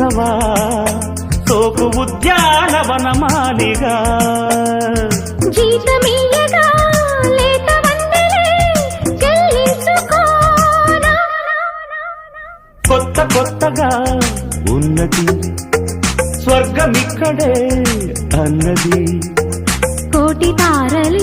ఉద్యోగమిప్పించవా సోకు చెల్లించుకోనా? కొత్త కొత్తగా ఉన్నది స్వర్గమిక్కడే అన్నది. కోటి తారలే